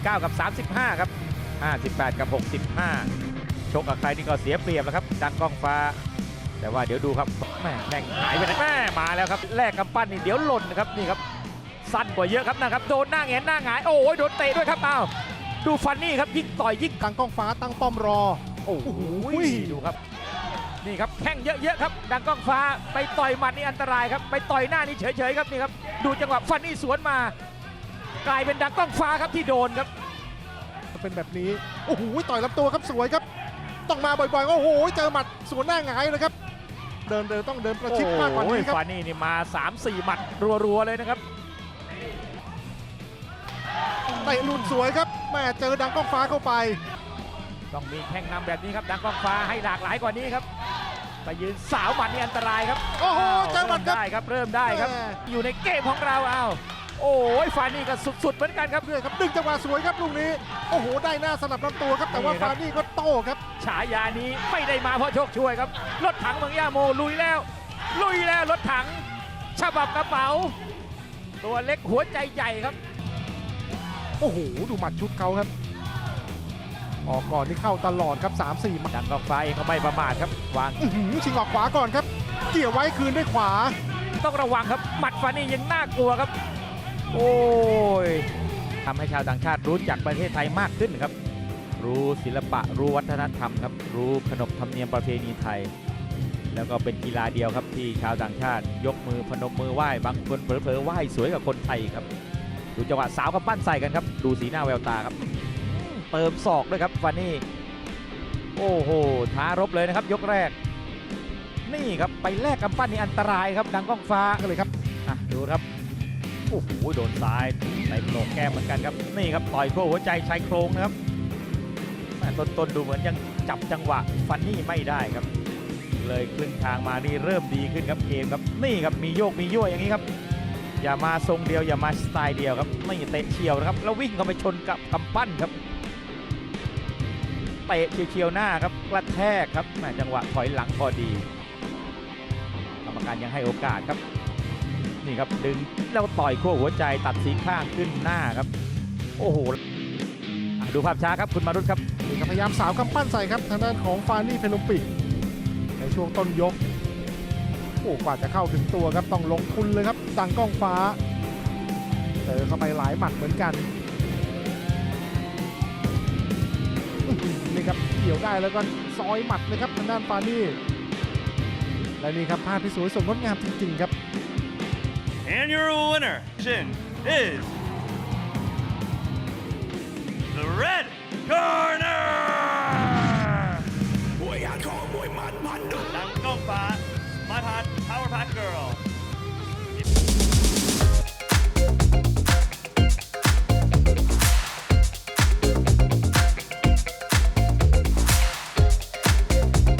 59กับ 35 ครับ 58 กับ 65 ชกกับใครนี่ก็เสียเปรียบแล้วครับ ดังกล้องฟ้า แต่ว่าเดี๋ยวดูครับแม่แม่งหายไปไหนแม่มาแล้วครับแลกกำปั้นนี่เดี๋ยวหล่นนะครับนี่ครับสั้นกว่าเยอะครับนะครับโดนหน้าแงนหน้าหงายโอ้ยโดนเตะด้วยครับอ้าวดูฟันนี่ครับยิ่งต่อยยิ่งทางกล้องฟ้าตั้งป้อมรอ โอ้โหโอ้ยดูครับ นี่ครับแข้งเยอะๆครับ ดังกล้องฟ้าไปต่อยหมัดนี่อันตรายครับ ไปต่อยหน้านี่เฉยๆครับนี่ครับ ดูจังหวะฟันนี่สวนมา กลายเป็นดังกล้องฟ้าครับที่โดนครับ เป็นแบบนี้ โอ้โหต่อยลำตัวครับสวยครับ ต้องมาบ่อยๆ โอ้โห เจอหมัดสวนหน้าหงายเลยครับ เดินเดินต้องเดินประชิดมากกว่านี้คโอ้ยรับฟันนี่นี่มา 3-4 หมัดรัวๆเลยนะครับเตะหลุดสวยครับแม่เจอดังกล้องฟ้าเข้าไป ต้องมีแข้งนำแบบนี้ครับ ดังกล้องฟ้าให้หลากหลายกว่านี้ครับไปยืนสาวหมัดนี่อันตรายครับ โอ้โหเจอหมัดครับได้ครับเริ่มได้ครับแม่อยู่ในเกมของเราเอา โอ้ยฟันนี่ก็สุดๆเหมือนกันครับเรื่อยครับดึงจังหวะสวยครับลูกนี้ โอ้โห ได้หน้าสลับลำตัวครับ แต่ว่านี่ครับฟานี่ก็โต้ครับ ฉายานี้ไม่ได้มาเพราะโชคช่วยครับ รถถังเมืองย่าโมลุยแล้ว ลุยแล้วรถถังฉบับกระเป๋า ตัวเล็กหัวใจใหญ่ครับ โอ้โห ดูหมัดชุดเขาครับ ออกก่อนที่เข้าตลอดครับ 3-4หมัดดังกองฟ้าเองก็ไม่ประมาทครับวางอื้อหือชิงออกขวาก่อนครับ เกี่ยวไว้คืนด้วยขวา ต้องระวังครับหมัดฟันนี่ยังน่ากลัวครับ โอ้ยทำให้ชาวต่างชาติรู้จักประเทศไทยมากขึ้นครับ รู้ศิลปะรู้วัฒนธรรมครับ รู้ขนบธรรมเนียมประเพณีไทย แล้วก็เป็นกีฬาเดียวครับที่ชาวต่างชาติ ยกมือพนมมือไหว้บางคนเผลอๆไหว้สวยกว่าคนไทยครับ ดูจังหวะสาวกับปั้นใส่กันครับ ดูสีหน้าแววตาครับเติมศอกด้วยครับฟันนี่โอ้โหท้ารบเลยนะครับ ยกแรก นี่ครับไปแลกกำปั้นนี่อันตรายครับดังกล้องฟ้าก็เลยครับอะดูครับ โอ้โหโดนซ้ายใส่โหนกแก้มเหมือนกันครับ นี่ครับต่อยเข้าหัวใจชายโครงนะครับต้นต้นดูเหมือนยังจับจังหวะฟันนี่ไม่ได้ครับ เลยครึ่งทางมานี่เริ่มดีขึ้นครับเกมครับนี่ครับมีโยกมีย่วอย่างนี้ครับ อย่ามาทรงเดียวอย่ามาสไตล์เดียวครับไม่เตะเฉียวนะครับแล้ววิ่งเข้าไปชนกับกำปั้นครับเตะเฉียวๆหน้าครับกระแทกครับแม่จังหวะถอยหลังพอดีกรรมการยังให้โอกาสครับ นี่ครับดึงแล้วต่อยขั้วหัวใจตัดสีข้างขึ้นหน้าครับ โอ้โหดูภาพช้าครับคุณมารุตครับนี่ครับพยายามสาวกำปั้นใส่ครับทางด้านของฟานี่เพลุมปิกในช่วงต้นยกโอ้กว่าจะเข้าถึงตัวครับต้องลงทุนเลยครับดังกล้องฟ้าเจอเข้าไปหลายหมัดเหมือนกันนี่ครับเกี่ยวได้แล้วก็ซอยหมัดเลยครับทางด้านฟานี่และนี่ครับภาพที่สวยสดงดงามจริงๆครับ And your winner is the Red Corner! Boy, I call boy, no. Hot Power Pack Girl.